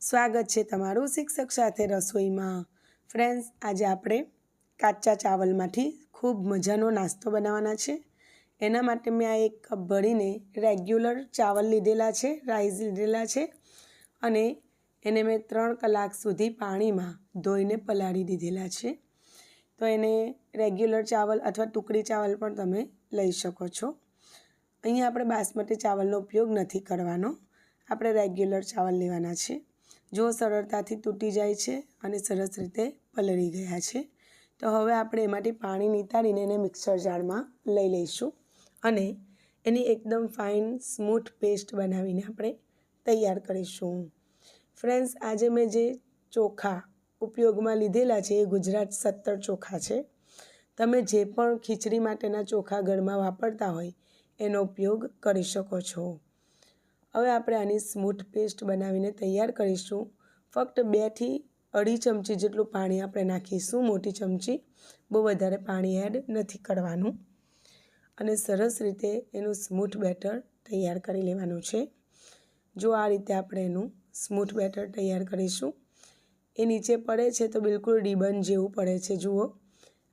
સ્વાગત છે તમારું શિક્ષક સાથે રસોઈમાં. ફ્રેન્ડ્સ, આજે આપણે કાચા ચાવલમાંથી ખૂબ મજાનો નાસ્તો બનાવવાના છે. એના માટે મેં આ એક કપ ભરીને રેગ્યુલર ચાવલ લીધેલા છે, રાઈસ લીધેલા છે અને એને મેં ત્રણ કલાક સુધી પાણીમાં ધોઈને પલાળી દીધેલા છે. તો એને રેગ્યુલર ચાવલ અથવા ટુકડી ચાવલ પણ તમે લઈ શકો છો. અહીંયા આપણે બાસમતી ચાવલનો ઉપયોગ નથી કરવાનો. આપણે રેગ્યુલર ચાવલ લેવાના છે. જો સરળતાથી તૂટી જાય છે અને સરસ રીતે પલળી ગયા છે, તો હવે આપણે એમાંથી પાણી નીતાડીને એને મિક્સર જારમાં લઈ લઈશું અને એની એકદમ ફાઇન સ્મૂથ પેસ્ટ બનાવીને આપણે તૈયાર કરીશું. ફ્રેન્ડ્સ, આજે મેં જે ચોખા ઉપયોગમાં લીધેલા છે એ ગુજરાત સત્તર ચોખા છે. તમે જે પણ ખીચડી માટેના ચોખા ઘરમાં વાપરતા હોય એનો ઉપયોગ કરી શકો છો. હવે આપણે આની સ્મૂથ પેસ્ટ બનાવીને તૈયાર કરીશું. ફક્ત બેથી અઢી ચમચી જેટલું પાણી આપણે નાખીશું, મોટી ચમચી. બહુ વધારે પાણી એડ નથી કરવાનું. અને સરસ રીતે એનું સ્મૂથ બેટર તૈયાર કરી લેવાનું છે. જો આ રીતે આપણે એનું સ્મૂથ બેટર તૈયાર કરીશું. એ નીચે પડે છે તો બિલકુલ રિબન જેવું પડે છે, જુઓ.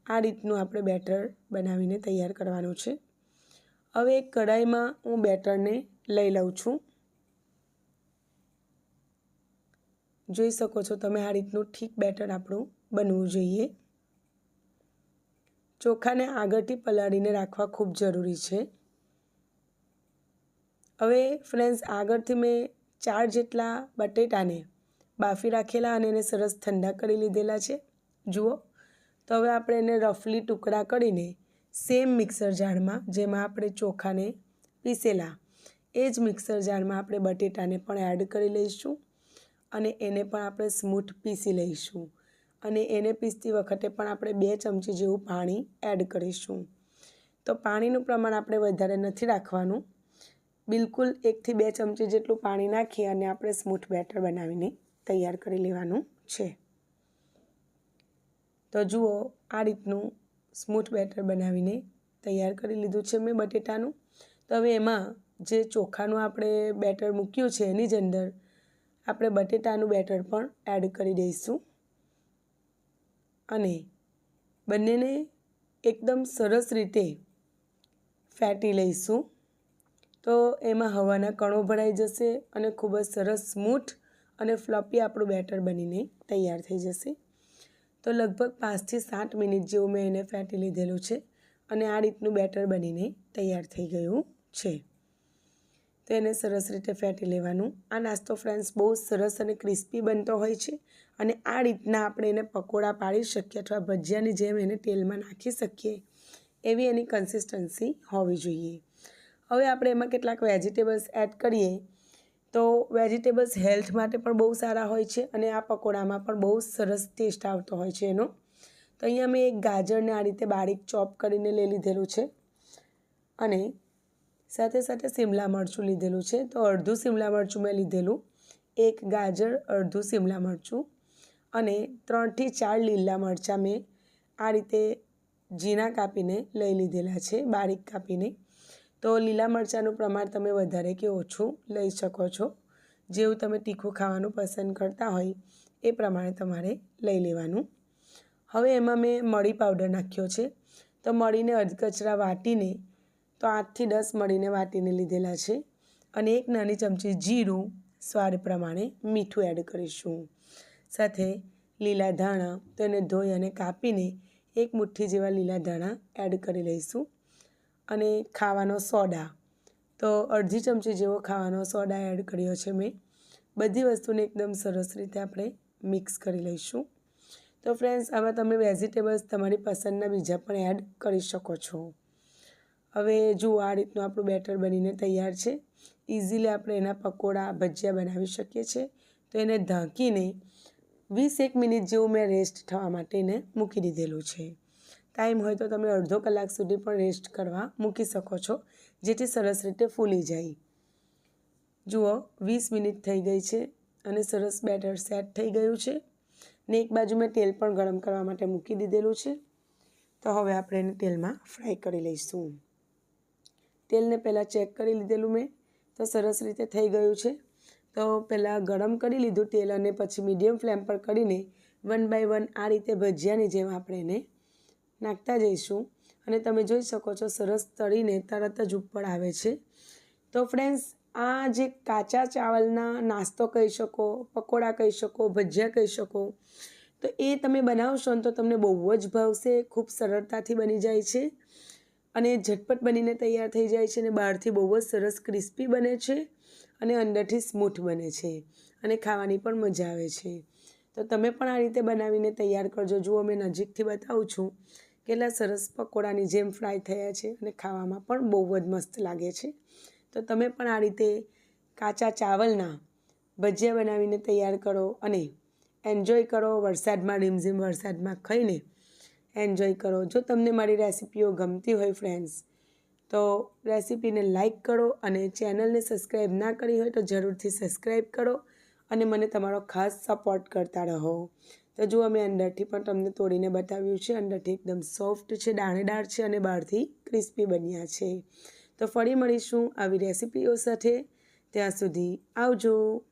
આ રીતનું આપણે બેટર બનાવીને તૈયાર કરવાનું છે. હવે એક કઢાઈમાં હું બેટરને લઈ લઉં છું. જોઈ શકો છો તમે આ રીતનું ઠીક બેટર આપણું બનવું જોઈએ. ચોખાને આગળથી પલાળીને રાખવા ખૂબ જરૂરી છે. હવે ફ્રેન્ડ્સ, આગળથી મેં ચાર જેટલા બટેટાને બાફી રાખેલા અને એને સરસ ઠંડા કરી લીધેલા છે. જુઓ, તો હવે આપણે એને રફલી ટુકડા કરીને સેમ મિક્સર જારમાં, જેમાં આપણે ચોખાને પીસેલા, એ જ મિક્સર જારમાં આપણે બટેટાને પણ એડ કરી લઈશું. અને એને પણ આપણે સ્મૂથ પીસી લઈશું. અને એને પીસતી વખતે પણ આપણે બે ચમચી જેવું પાણી એડ કરીશું. તો પાણીનું પ્રમાણ આપણે વધારે નથી રાખવાનું. બિલકુલ એકથી બે ચમચી જેટલું પાણી નાખી અને આપણે સ્મૂથ બેટર બનાવીને તૈયાર કરી લેવાનું છે. તો જુઓ, આ રીતનું સ્મૂથ બેટર બનાવીને તૈયાર કરી લીધું છે મેં બટેટાનું. તો હવે એમાં જે ચોખાનું આપણે બેટર મૂક્યું છે એની જ અંદર આપણે બટેટાનું બેટર પણ એડ કરી દઈશું. અને બંનેને એકદમ સરસ રીતે ફેટી લઈશું. તો એમાં હવાના કણો ભરાઈ જશે અને ખૂબ જ સરસ સ્મૂથ અને ફ્લપી આપણું બેટર બનીને તૈયાર થઈ જશે. તો લગભગ પાંચથી સાત મિનિટ જેવું મેં એને ફેટી લીધેલું છે અને આ રીતનું બેટર બનીને તૈયાર થઈ ગયું છે. તો એને સરસ રીતે ફેટી લેવાનું. આ નાસ્તો ફ્રેન્ડ્સ બહુ સરસ અને ક્રિસ્પી બનતો હોય છે અને આ રીતના આપણે એને પકોડા પાડી શકીએ અથવા ભજીયાની જેમ એને તેલમાં નાખી શકીએ એવી એની કન્સિસ્ટન્સી હોવી જોઈએ. હવે આપણે એમાં કેટલાક વેજીટેબલ્સ એડ કરીએ તો વેજીટેબલ્સ હેલ્થ માટે પણ બહુ સારા હોય છે અને આ પકોડામાં પણ બહુ સરસ ટેસ્ટ આવતો હોય છે એનો. તો અહીંયા મેં એક ગાજરને આ રીતે બારીક ચોપ કરીને લઈ લીધેલું છે અને સાથે સાથે શિમલા મરચું લીધેલું છે. તો અડધું શિમલા મરચું મેં લીધેલું. એક ગાજર, અડધું શિમલા મરચું અને ત્રણથી ચાર લીલા મરચાં મેં આ રીતે ઝીણા કાપીને લઈ લીધેલા છે, બારીક કાપીને. તો લીલા મરચાંનું પ્રમાણ તમે વધારે કે ઓછું લઈ શકો છો. જેવું તમે તીખું ખાવાનું પસંદ કરતા હોય એ પ્રમાણે તમારે લઈ લેવાનું. હવે એમાં મેં મળી પાવડર નાખ્યો છે. તો મળીને અધકચરા વાટીને તો આઠથી દસ મળીને વાટીને લીધેલા છે. અને એક નાની ચમચી જીરું, સ્વાદ પ્રમાણે મીઠું એડ કરીશું. સાથે લીલા ધાણા તો એને ધોઈ અને કાપીને એક મુઠ્ઠી જેવા લીલા ધાણા એડ કરી લઈશું. અને ખાવાનો સોડા. તો અડધી ચમચી જેવો ખાવાનો સોડા એડ કર્યો છે મેં. બધી વસ્તુને એકદમ સરસ રીતે આપણે મિક્સ કરી લઈશું. તો ફ્રેન્ડ્સ, આમાં તમે વેજીટેબલ્સ તમારી પસંદના બીજા પણ એડ કરી શકો છો. હવે જુઓ આ રીતનું આપણું બેટર બનીને તૈયાર છે ઇઝીલી આપણે એના પકોડા, ભજીયા બનાવી શકીએ છીએ. તો એને ઢાંકીને વીસ એક મિનિટ જેવું મેં રેસ્ટ થવા માટે એને મૂકી દીધેલું છે. ટાઈમ હોય તો તમે અડધો કલાક સુધી પણ રેસ્ટ કરવા મૂકી શકો છો, જેથી સરસ રીતે ફૂલી જાય. જુઓ, વીસ મિનિટ થઈ ગઈ છે અને સરસ બેટર સેટ થઈ ગયું છે ને એક બાજુ મેં તેલ પણ ગરમ કરવા માટે મૂકી દીધેલું છે. તો હવે આપણે એને તેલમાં ફ્રાય કરી લઈશું. તેલને પહેલાં ચેક કરી લીધેલું મેં. તો સરસ રીતે થઈ ગયું છે. તો પહેલાં ગરમ કરી લીધું તેલ અને પછી મીડિયમ ફ્લેમ પર કરીને વન બાય વન આ રીતે ભજીયાની જેમ આપણે એને નાખતા જઈશું. અને તમે જોઈ શકો છો સરસ તળીને તરત જ ઉપર આવે છે. તો ફ્રેન્ડ્સ, આ જે કાચા ચાવલના નાસ્તો કહી શકો, પકોડા કહી શકો, ભજીયા કહી શકો, તો એ તમે બનાવશો ને તો તમને બહુ જ ભાવશે, ખૂબ સરળતાથી બની જાય છે. અને ઝટપટ બનીને તૈયાર થઈ જાય છે અને બહારથી બહુ જ સરસ ક્રિસ્પી બને છે અને અંદરથી સ્મૂથ બને છે અને ખાવાની પણ મજા આવે છે. તો તમે પણ આ રીતે બનાવીને તૈયાર કરજો. જુઓ, મેં નજીકથી બતાવું છું કેટલા સરસ પકોડાની જેમ ફ્રાય થયા છે અને ખાવામાં પણ બહુ જ મસ્ત લાગે છે. તો તમે પણ આ રીતે કાચા ચાવલના ભજીયા બનાવીને તૈયાર કરો અને એન્જોય કરો વરસાદમાં, રીમઝીમ વરસાદમાં ખાઈને. એન્જોય કરો. જો તમને મારી રેસિપીઓ ગમતી હોય ફ્રેન્ડ્સ તો રેસિપીને લાઈક કરો અને ચેનલને સબસ્ક્રાઈબ ના કરી હોય તો જરૂરથી સબસ્ક્રાઈબ કરો અને મને તમારો ખાસ સપોર્ટ કરતા રહો. તો જુઓ મેં અંદરથી પણ તમને તોડીને બતાવ્યું છે, અંદરથી એકદમ સોફ્ટ છે, દાણેદાર છે અને બહારથી ક્રિસ્પી બન્યા છે. તો ફરી મળીશું આવી રેસિપીઓ સાથે. ત્યાં સુધી આવજો.